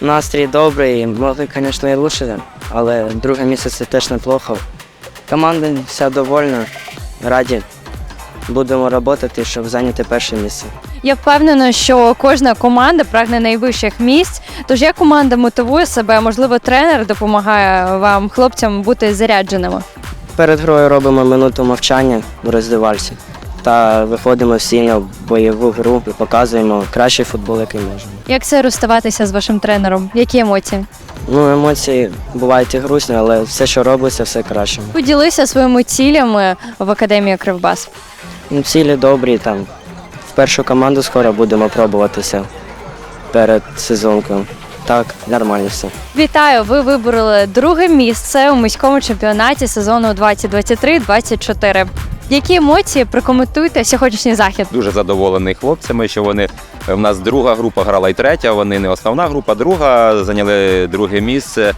Настрій добрий, могли, звісно, і лучше, але друге місце це теж неплохо. Команда вся довольна, раді. Будемо працювати, щоб зайняти перше місце. Я впевнена, що кожна команда прагне найвищих місць. Тож як команда мотивує себе, можливо, тренер допомагає вам, хлопцям, бути зарядженими. Перед грою робимо минуту мовчання у роздивальці та виходимо всі на бойову гру і показуємо кращий футбол, який можемо. Як це розставатися з вашим тренером? Які емоції? Ну, емоції бувають і грустні, але все, що робиться, все краще. Поділися своїми цілями в академії Кривбас. Ну, Цілі добрі, там в першу команду скоро будемо пробуватися перед сезонкою. Так, нормально все. Вітаю! Ви вибороли друге місце у міському чемпіонаті сезону 2023-2024. Які емоції прокоментуйте сьогоднішній захід? Дуже задоволений хлопцями, що вони в нас друга група грала і третя. Вони не основна група, друга зайняли друге місце.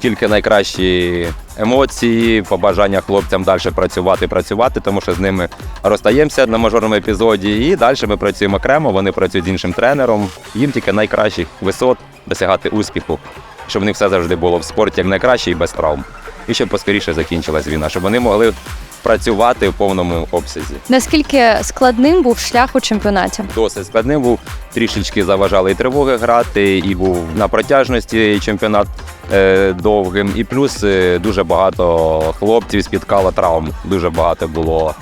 Тільки найкращі емоції, побажання хлопцям далі працювати, працювати, тому що з ними розстаємося на мажорному епізоді. І далі ми працюємо окремо. Вони працюють з іншим тренером. Їм тільки найкращих висот досягати успіху, щоб в них все завжди було в спорті як найкраще і без травм. І щоб поскоріше закінчилась війна, щоб вони могли працювати в повному обсязі. Наскільки складним був шлях у чемпіонаті? досить складним був. Трішечки заважали і тривоги грати, і був на протяжності чемпіонат е, довгим. І плюс е, дуже багато хлопців спіткало травм. Дуже багато було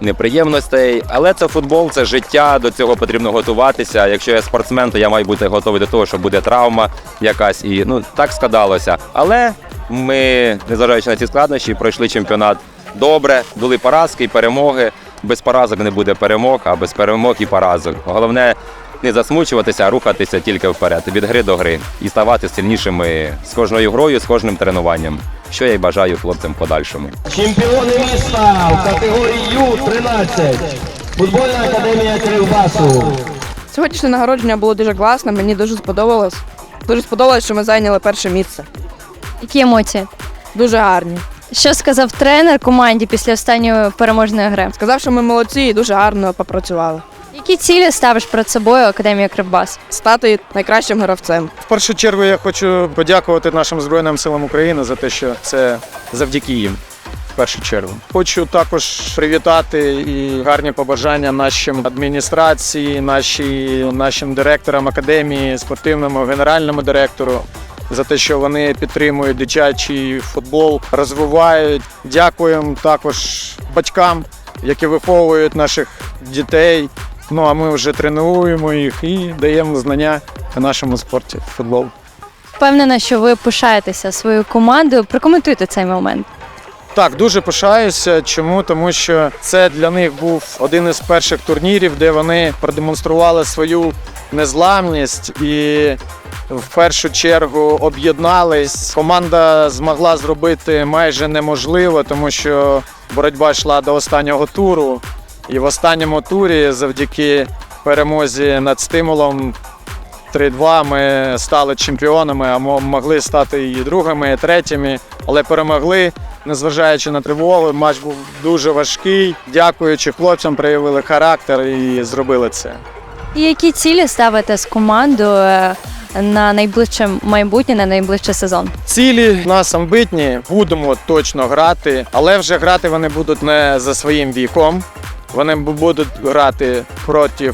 неприємностей. Але це футбол, це життя. До цього потрібно готуватися. Якщо я спортсмен, то я маю бути готовий до того, що буде травма якась. І ну так складалося. Але ми, незважаючи на ці складнощі, пройшли чемпіонат добре, були поразки і перемоги. Без поразок не буде перемог, а без перемог і поразок. Головне не засмучуватися, а рухатися тільки вперед, від гри до гри і ставати сильнішими з кожною грою, з кожним тренуванням. Що я й бажаю хлопцям подальшому. Чемпіони міста в категорії Ю-13. Футбольна академія Кривбасу. Сьогоднішнє нагородження було дуже класно, мені дуже сподобалось. Дуже сподобалось, що ми зайняли перше місце. Які емоції? Дуже гарні. Що сказав тренер команді після останньої переможної гри? Сказав, що ми молодці і дуже гарно попрацювали. Які цілі ставиш перед собою Академія Кривбас? Стати найкращим гравцем. В першу чергу я хочу подякувати нашим Збройним силам України за те, що це завдяки їм. В першу чергу хочу також привітати і гарні побажання нашим адміністрації, наші, нашим директорам академії, спортивному генеральному директору за те, що вони підтримують дитячий футбол, розвивають. Дякуємо також батькам, які виховують наших дітей. Ну а ми вже тренуємо їх і даємо знання нашому спорті футбол. Впевнена, що ви пишаєтеся своєю командою. Прокоментуйте цей момент. Так, дуже пишаюся. Чому? Тому що це для них був один із перших турнірів, де вони продемонстрували свою незламність і в першу чергу об'єднались. Команда змогла зробити майже неможливо, тому що боротьба йшла до останнього туру. І в останньому турі, завдяки перемозі над стимулом 3-2 ми стали чемпіонами, а могли стати і другими, і третіми, але перемогли, незважаючи на тривогу. Матч був дуже важкий. Дякуючи хлопцям, проявили характер і зробили це. І які цілі ставите з командою е, на найближче майбутнє, на найближчий сезон? Цілі в нас амбитні, будемо точно грати, але вже грати вони будуть не за своїм віком. Вони будуть грати проти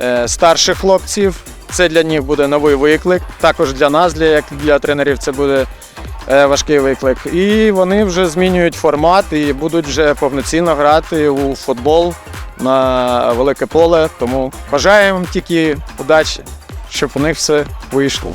е, старших хлопців. Це для них буде новий виклик. Також для нас, для, як для тренерів, це буде важкий виклик. І вони вже змінюють формат і будуть вже повноцінно грати у футбол на велике поле. Тому бажаємо тільки удачі, щоб у них все вийшло.